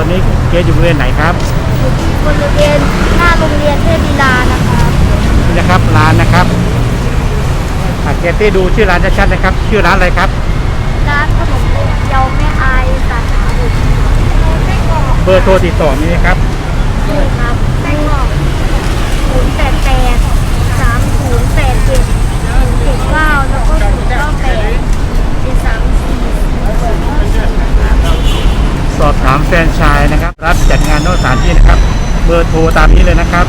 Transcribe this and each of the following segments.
ตอนนี้เจ๊อยู่บริเวณไหนครับอยู่ที่บริเวณหน้าโรงเรียนเทพลีลานะครับ นี่นะครับร้านนะครับอะเกตี้ดูชื่อร้านชัดๆนะครับ ชื่อร้านอะไรครับ ร้านขนมโตเกียวแม่อายสาขาบุตรไส้กรอกเบอร์โทรติดต่อนี้นะครับนี่ครับ นอกสถานที่นะครับ เบอร์โทรตามนี้เลยนะครับ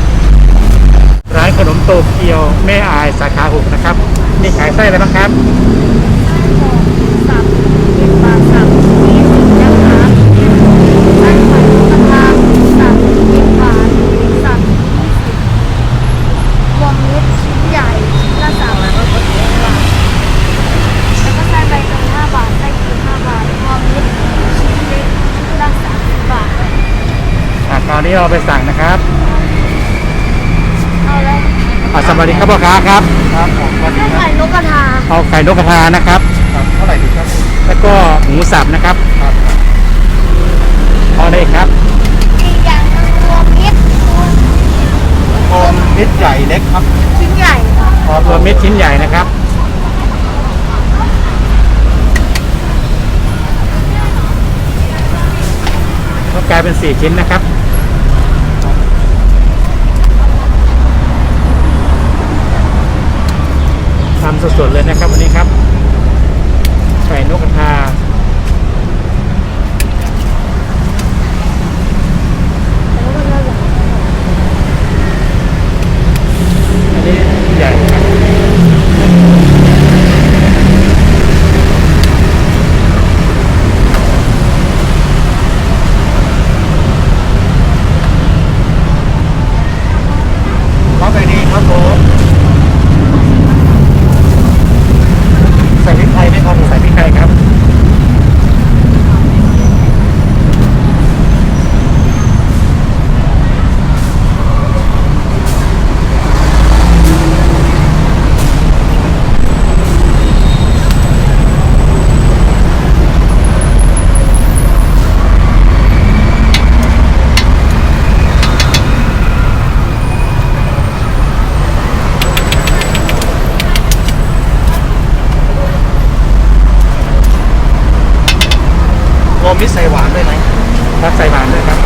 ร้านขนมโตเกียวแม่อายสาขาหกนะครับ นี่ขายไส้อะไรบ้างครับ สับเจ็ดบาทสับยี่สิบนะคะไส้ไข่นกกระทาสับเจ็ดบาทสับยี่สิบรวมมิตรชิ้นใหญ่ชิ้นละสามบาทแล้วก็ไส้ใบเตยห้าบาทไส้ครีมห้าบาทรวมมิตรชิ้นเล็กชิ้นละสามสิบบาท อะคราว นี้เราไปสั่งนะครับเอาแล้วอะสวัสดีครับพ่อค้าครับ ครับผมสวัสเคดีรื่องครัไข่บนกกระทาเอาไข่นกกระทานะครับ ครับเท่าไหร่ดีครับแล้วก็หมูสับนะครับครับเอาเลยครับอีกอย่างหนึงรวมมิตรโอมมิตรใหญ่เล็กครับชิ้นใหญ่ค่ะ รวมเม็ดชิ้นใหญ่นะครับ ก็กลายเป็นสี่ชิ้นนะครับ สดๆเลยนะครับวันนี้ครับไข่นกกระทา อันนี้ใหญ่ครับ รับไปดีครับผมใส่พริกไทยไหมครับผม ใส่พริกไทยครับ รวมมิตรใส่หวานด้วยไหมรับใส่หวานด้วยครับ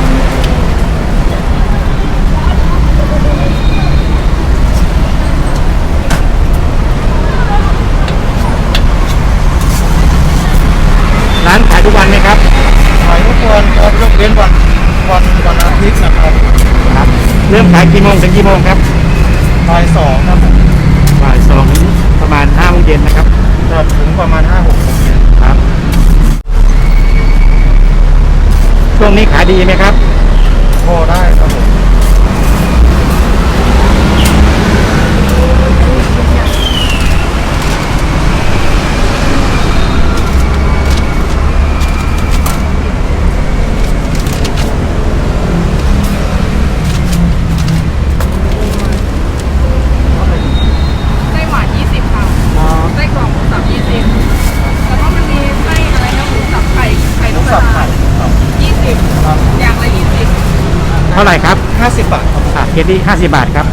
ร้านขายทุกวันไหมครับขายทุกวันครับยกเว้นวันวันวันอาทิตย์นะครับครับ เริ่มขายกี่โมงถึงกี่โมงครับบ่ายสองครับบ่ายสองถึงประมาณห้าโมงเย็นนะครับจะถึงประมาณห้าหกโมง ช่วงนี้ขายดีไหมครับ พอได้ครับผม ไส้หวาน 20 ค่ะ ไส้กรอกหมูสับ 20 แต่ว่ามันมีไส้อะไรนะหมูสับไข่ ไข่น ลู ก ก ก สั ระ บ ทา ไข่ครับ 20 ครับ อย่างละ 20 เท่าไหร่ครับห้าสิบบาทครับอะเกตตี้ห้าสิบบาทครับ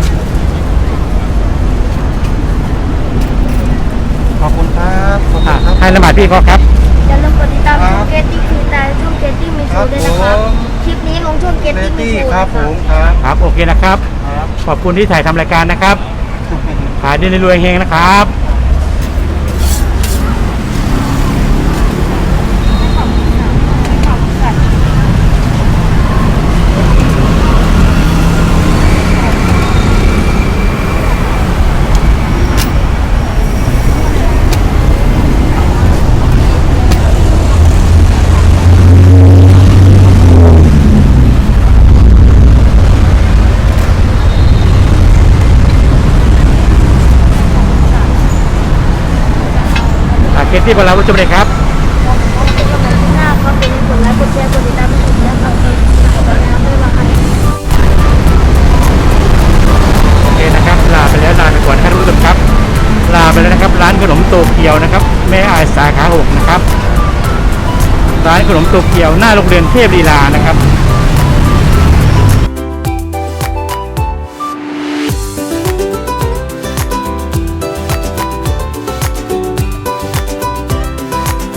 ขอบคุณครับขอบอะคุณครับให้ละหมาดพี่เขาครับ อย่าลืมกดติดตามครัช่อบงเกตตี้คือแต่ช่องเกตตี้มีโชว์ด้วยนะครับครับผมคลิปนี้ลงช่องเกตเบตี้ตมีตี้โชว์ครับนะผครับมครับครับ โอเคนะครับ ครับ ขอบคุณที่ถ่ายทำรายการนะครับขายดีในรวยเฮงนะครับอะเกตตี้บอลลาวุฒิจบเลยครับ หน้าก็เป็นกดไลค์กดแชร์กดติดตามให้ผมและครับบ๊ายบายโอเคนะครับลาไปแล้วลาไปก่อนนะครับทุกท่านครับ ลาไปแล้วนะครับ ร้านขนมโตเกียวนะครับ แม่อายสาขาหกนะครับ ร้านขนมโตเกียวหน้าโรงเรียนเทพลีลานะครับ